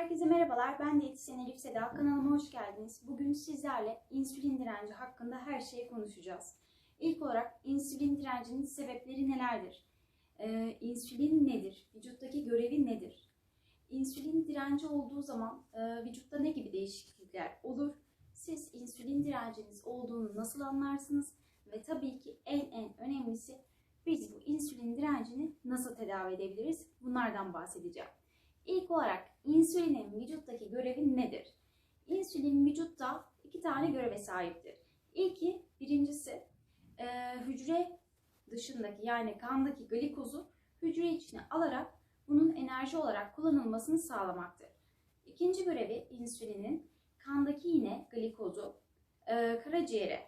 Herkese merhabalar. Ben diyetisyen Elif Seda. Kanalıma hoş geldiniz. Bugün sizlerle insülin direnci hakkında her şeyi konuşacağız. İlk olarak insülin direncinin sebepleri nelerdir? Ee, insülin nedir? Vücuttaki görevi nedir? İnsülin direnci olduğu zaman e, vücutta ne gibi değişiklikler olur? Siz insülin direnciniz olduğunu nasıl anlarsınız? Ve tabii ki en en önemlisi biz bu insülin direncini nasıl tedavi edebiliriz? Bunlardan bahsedeceğim. İlk olarak insülinin vücuttaki görevi nedir? İnsülin vücutta iki tane göreve sahiptir. İlki, birincisi e, hücre dışındaki yani kandaki glikozu hücre içine alarak bunun enerji olarak kullanılmasını sağlamaktır. İkinci görevi insülinin kandaki yine glikozu e, karaciğere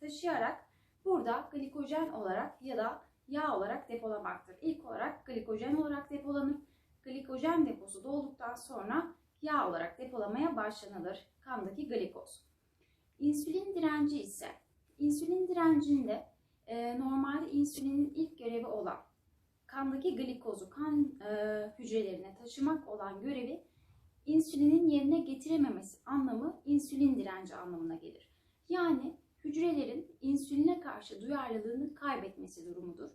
taşıyarak burada glikojen olarak ya da yağ olarak depolamaktır. İlk olarak glikojen olarak depolanır glikojen deposu dolduktan sonra yağ olarak depolamaya başlanılır kandaki glikoz. İnsülin direnci ise insülin direncinde e, normalde insülinin ilk görevi olan kandaki glikozu kan e, hücrelerine taşımak olan görevi insülinin yerine getirememesi anlamı insülin direnci anlamına gelir. Yani hücrelerin insüline karşı duyarlılığını kaybetmesi durumudur.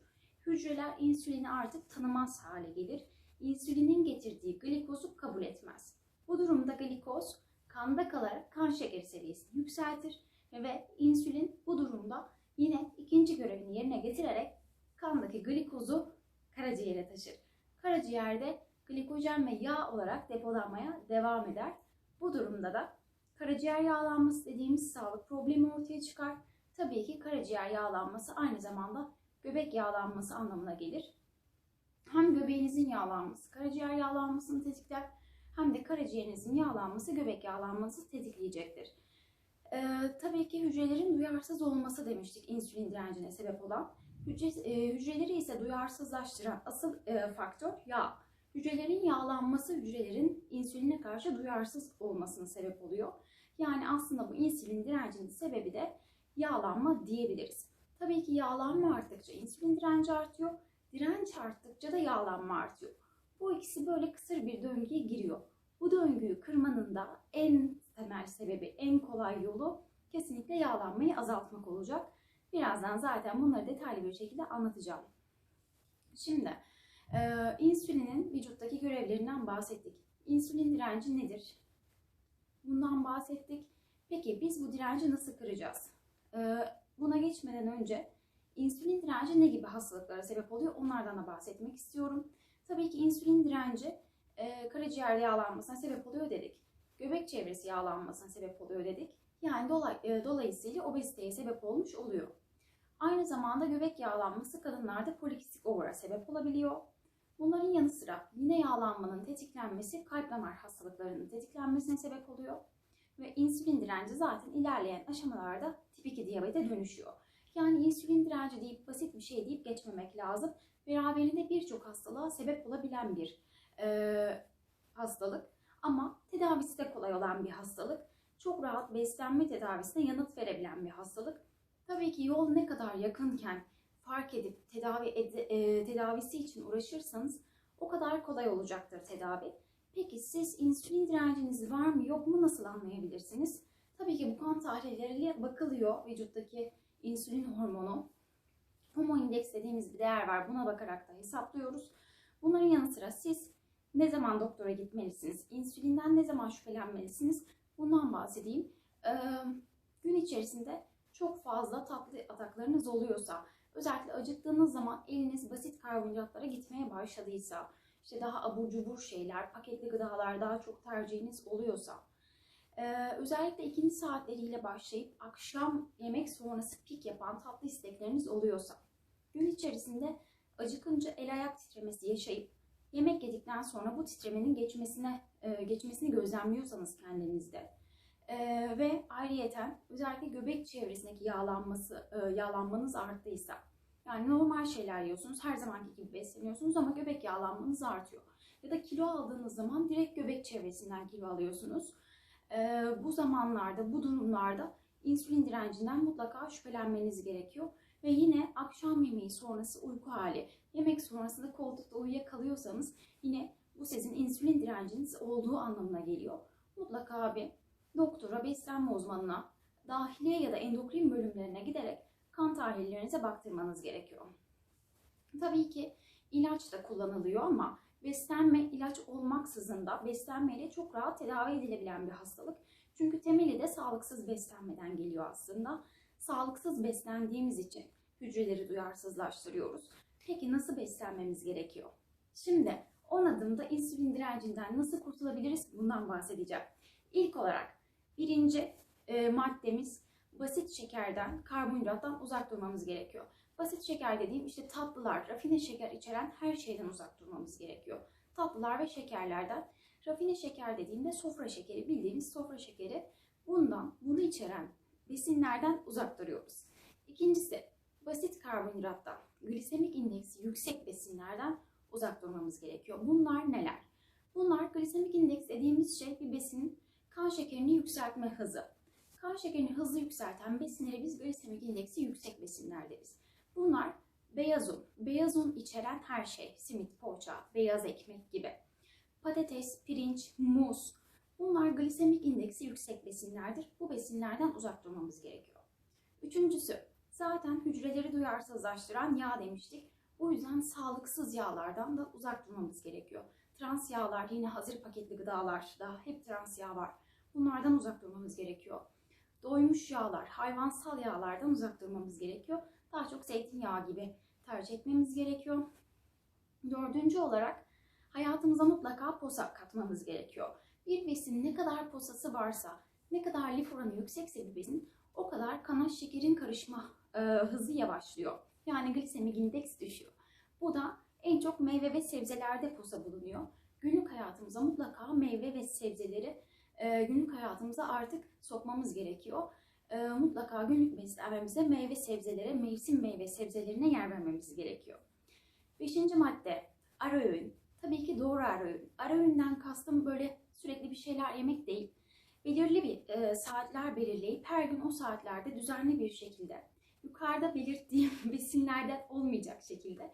Hücreler insülini artık tanımaz hale gelir insülinin getirdiği glikozu kabul etmez. Bu durumda glikoz kanda kalarak kan şekeri seviyesini yükseltir ve insülin bu durumda yine ikinci görevini yerine getirerek kandaki glikozu karaciğere taşır. Karaciğerde glikojen ve yağ olarak depolanmaya devam eder. Bu durumda da karaciğer yağlanması dediğimiz sağlık problemi ortaya çıkar. Tabii ki karaciğer yağlanması aynı zamanda göbek yağlanması anlamına gelir hem göbeğinizin yağlanması, karaciğer yağlanmasını tetikler hem de karaciğerinizin yağlanması göbek yağlanması tetikleyecektir. Ee, tabii ki hücrelerin duyarsız olması demiştik insülin direncine sebep olan. Hücre, e, hücreleri ise duyarsızlaştıran asıl e, faktör yağ. Hücrelerin yağlanması hücrelerin insüline karşı duyarsız olmasına sebep oluyor. Yani aslında bu insülin direncinin sebebi de yağlanma diyebiliriz. Tabii ki yağlanma arttıkça insülin direnci artıyor Direnç arttıkça da yağlanma artıyor. Bu ikisi böyle kısır bir döngüye giriyor. Bu döngüyü kırmanın da en temel sebebi, en kolay yolu kesinlikle yağlanmayı azaltmak olacak. Birazdan zaten bunları detaylı bir şekilde anlatacağım. Şimdi e, insülinin vücuttaki görevlerinden bahsettik. İnsülin direnci nedir? Bundan bahsettik. Peki biz bu direnci nasıl kıracağız? E, buna geçmeden önce insülin direnci ne gibi hastalıklara sebep oluyor onlardan da bahsetmek istiyorum. Tabii ki insülin direnci e, karaciğer yağlanmasına sebep oluyor dedik. Göbek çevresi yağlanmasına sebep oluyor dedik. Yani dolay, e, dolayısıyla obeziteye sebep olmuş oluyor. Aynı zamanda göbek yağlanması kadınlarda polikistik ovara sebep olabiliyor. Bunların yanı sıra yine yağlanmanın tetiklenmesi kalp damar hastalıklarının tetiklenmesine sebep oluyor. Ve insülin direnci zaten ilerleyen aşamalarda tip 2 diyabete dönüşüyor. Yani insülin direnci deyip basit bir şey deyip geçmemek lazım. Beraberinde birçok hastalığa sebep olabilen bir e, hastalık. Ama tedavisi de kolay olan bir hastalık. Çok rahat beslenme tedavisine yanıt verebilen bir hastalık. Tabii ki yol ne kadar yakınken fark edip tedavi ed- e, tedavisi için uğraşırsanız o kadar kolay olacaktır tedavi. Peki siz insülin direnciniz var mı yok mu nasıl anlayabilirsiniz? Tabii ki bu kan tahlilleriyle bakılıyor vücuttaki insülin hormonu. Homo indeks dediğimiz bir değer var. Buna bakarak da hesaplıyoruz. Bunların yanı sıra siz ne zaman doktora gitmelisiniz? İnsülinden ne zaman şüphelenmelisiniz? Bundan bahsedeyim. Ee, gün içerisinde çok fazla tatlı ataklarınız oluyorsa, özellikle acıktığınız zaman eliniz basit karbonhidratlara gitmeye başladıysa, işte daha abur cubur şeyler, paketli gıdalar daha çok tercihiniz oluyorsa, ee, özellikle ikinci saatleriyle başlayıp akşam yemek sonrası pik yapan tatlı istekleriniz oluyorsa, gün içerisinde acıkınca el ayak titremesi yaşayıp yemek yedikten sonra bu titremenin geçmesine e, geçmesini gözlemliyorsanız kendinizde e, ve ayrıyeten özellikle göbek çevresindeki yağlanması e, yağlanmanız arttıysa yani normal şeyler yiyorsunuz her zamanki gibi besleniyorsunuz ama göbek yağlanmanız artıyor ya da kilo aldığınız zaman direkt göbek çevresinden kilo alıyorsunuz e, bu zamanlarda, bu durumlarda insülin direncinden mutlaka şüphelenmeniz gerekiyor. Ve yine akşam yemeği sonrası uyku hali, yemek sonrasında koltukta uyuyakalıyorsanız yine bu sizin insülin direnciniz olduğu anlamına geliyor. Mutlaka bir doktora, beslenme uzmanına, dahiliye ya da endokrin bölümlerine giderek kan tahlillerinize baktırmanız gerekiyor. Tabii ki ilaç da kullanılıyor ama beslenme ilaç olmaksızın da beslenmeyle çok rahat tedavi edilebilen bir hastalık. Çünkü temeli de sağlıksız beslenmeden geliyor aslında. Sağlıksız beslendiğimiz için hücreleri duyarsızlaştırıyoruz. Peki nasıl beslenmemiz gerekiyor? Şimdi 10 adımda insülin direncinden nasıl kurtulabiliriz bundan bahsedeceğim. İlk olarak birinci e, maddemiz basit şekerden, karbonhidrattan uzak durmamız gerekiyor. Basit şeker dediğim işte tatlılar, rafine şeker içeren her şeyden uzak durmamız gerekiyor. Tatlılar ve şekerlerden. Rafine şeker dediğimde sofra şekeri, bildiğimiz sofra şekeri. Bundan, bunu içeren besinlerden uzak duruyoruz. İkincisi, basit karbonhidrattan, glisemik indeksi yüksek besinlerden uzak durmamız gerekiyor. Bunlar neler? Bunlar glisemik indeks dediğimiz şey bir besinin kan şekerini yükseltme hızı. Kan şekerini hızlı yükselten besinleri biz glisemik indeksi yüksek besinler deriz. Bunlar beyaz un, beyaz un içeren her şey, simit, poğaça, beyaz ekmek gibi. Patates, pirinç, muz, bunlar glisemik indeksi yüksek besinlerdir. Bu besinlerden uzak durmamız gerekiyor. Üçüncüsü, zaten hücreleri duyarsızlaştıran yağ demiştik. Bu yüzden sağlıksız yağlardan da uzak durmamız gerekiyor. Trans yağlar, yine hazır paketli gıdalarda hep trans yağ var. Bunlardan uzak durmamız gerekiyor. Doymuş yağlar, hayvansal yağlardan uzak durmamız gerekiyor. Daha çok zeytinyağı gibi tercih etmemiz gerekiyor. Dördüncü olarak hayatımıza mutlaka posa katmamız gerekiyor. Bir besin ne kadar posası varsa, ne kadar lif oranı yüksekse bir besin o kadar kana şekerin karışma e, hızı yavaşlıyor. Yani glisemik indeks düşüyor. Bu da en çok meyve ve sebzelerde posa bulunuyor. Günlük hayatımıza mutlaka meyve ve sebzeleri e, günlük hayatımıza artık sokmamız gerekiyor. E, mutlaka günlük beslenmemize meyve sebzelere, mevsim meyve sebzelerine yer vermemiz gerekiyor. Beşinci madde ara öğün. Tabii ki doğru ara öğün. Ara öğünden kastım böyle sürekli bir şeyler yemek değil. Belirli bir e, saatler belirleyip her gün o saatlerde düzenli bir şekilde yukarıda belirttiğim besinlerden olmayacak şekilde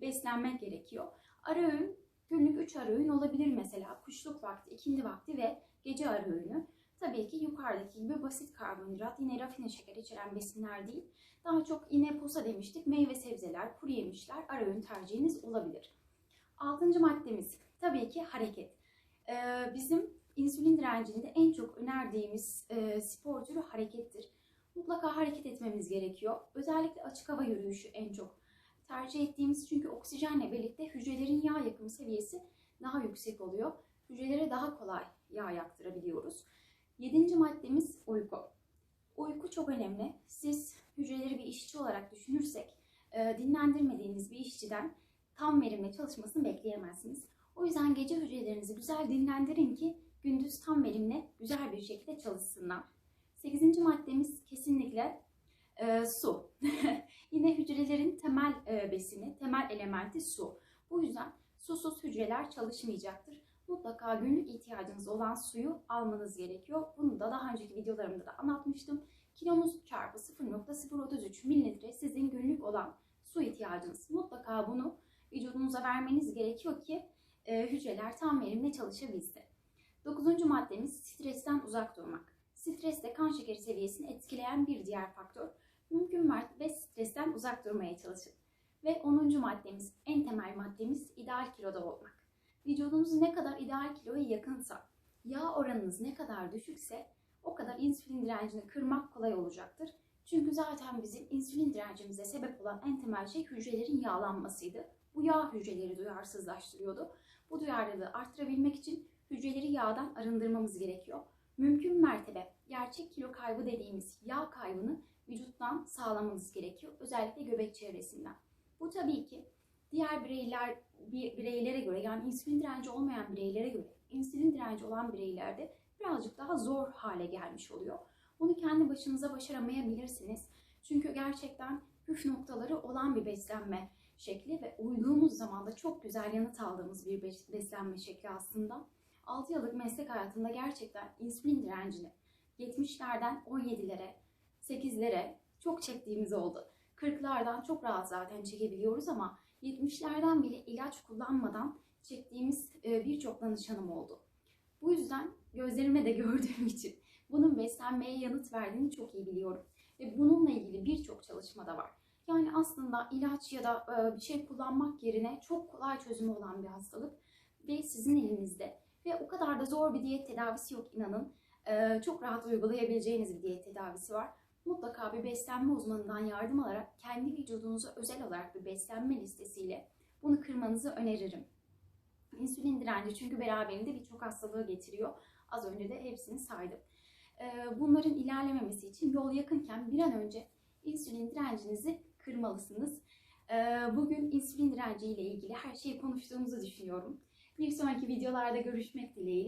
beslenmek gerekiyor. Ara öğün günlük 3 ara öğün olabilir mesela. Kuşluk vakti, ikindi vakti ve gece ara öğünü. Tabii ki yukarıdaki gibi basit karbonhidrat, yine rafine şeker içeren besinler değil. Daha çok yine posa demiştik. Meyve sebzeler, kuru yemişler ara öğün tercihiniz olabilir. Altıncı maddemiz tabii ki hareket. Ee, bizim insülin direncinde en çok önerdiğimiz e, spor türü harekettir. Mutlaka hareket etmemiz gerekiyor. Özellikle açık hava yürüyüşü en çok tercih ettiğimiz çünkü oksijenle birlikte hücrelerin yağ yakım seviyesi daha yüksek oluyor. Hücrelere daha kolay yağ yaktırabiliyoruz. Yedinci maddemiz uyku. Uyku çok önemli. Siz hücreleri bir işçi olarak düşünürsek e, dinlendirmediğiniz bir işçiden tam verimle çalışmasını bekleyemezsiniz. O yüzden gece hücrelerinizi güzel dinlendirin ki gündüz tam verimle güzel bir şekilde çalışsınlar. Sekizinci maddemiz kesinlikle e, su. Yine hücrelerin temel e, besini, temel elementi su. Bu yüzden susuz hücreler çalışmayacaktır. Mutlaka günlük ihtiyacınız olan suyu almanız gerekiyor. Bunu da daha önceki videolarımda da anlatmıştım. Kilonuz çarpı 0.033 mililitre sizin günlük olan su ihtiyacınız. Mutlaka bunu vücudunuza vermeniz gerekiyor ki e, hücreler tam verimle çalışabilsin. Dokuzuncu maddemiz stresten uzak durmak. Stres de kan şekeri seviyesini etkileyen bir diğer faktör. Mümkün mertebe stresten uzak durmaya çalışın. Ve 10. maddemiz, en temel maddemiz ideal kiloda olmak. Vücudunuz ne kadar ideal kiloya yakınsa, yağ oranınız ne kadar düşükse o kadar insülin direncini kırmak kolay olacaktır. Çünkü zaten bizim insülin direncimize sebep olan en temel şey hücrelerin yağlanmasıydı. Bu yağ hücreleri duyarsızlaştırıyordu. Bu duyarlılığı arttırabilmek için hücreleri yağdan arındırmamız gerekiyor. Mümkün mertebe gerçek kilo kaybı dediğimiz yağ kaybını vücuttan sağlamanız gerekiyor. Özellikle göbek çevresinden. Bu tabii ki diğer bireyler bireylere göre yani insülin direnci olmayan bireylere göre insülin direnci olan bireylerde birazcık daha zor hale gelmiş oluyor. Bunu kendi başınıza başaramayabilirsiniz. Çünkü gerçekten püf noktaları olan bir beslenme şekli ve uyduğumuz zaman da çok güzel yanıt aldığımız bir beslenme şekli aslında. 6 yıllık meslek hayatımda gerçekten insülin direncini 70'lerden 17'lere, 8'lere çok çektiğimiz oldu. 40'lardan çok rahat zaten çekebiliyoruz ama 70'lerden bile ilaç kullanmadan çektiğimiz e, birçok danışanım oldu. Bu yüzden gözlerimle de gördüğüm için bunun beslenmeye yanıt verdiğini çok iyi biliyorum. Ve bununla ilgili birçok çalışma da var. Yani aslında ilaç ya da e, bir şey kullanmak yerine çok kolay çözümü olan bir hastalık ve sizin elinizde. Ve o kadar da zor bir diyet tedavisi yok inanın. E, Çok rahat uygulayabileceğiniz bir diyet tedavisi var. Mutlaka bir beslenme uzmanından yardım alarak kendi vücudunuza özel olarak bir beslenme listesiyle bunu kırmanızı öneririm. İnsülin direnci çünkü beraberinde birçok hastalığı getiriyor. Az önce de hepsini saydım. Ee, Bunların ilerlememesi için yol yakınken bir an önce insülin direncinizi kırmalısınız. Ee, Bugün insülin direnci ile ilgili her şeyi konuştuğumuzu düşünüyorum. Bir sonraki videolarda görüşmek dileğiyle.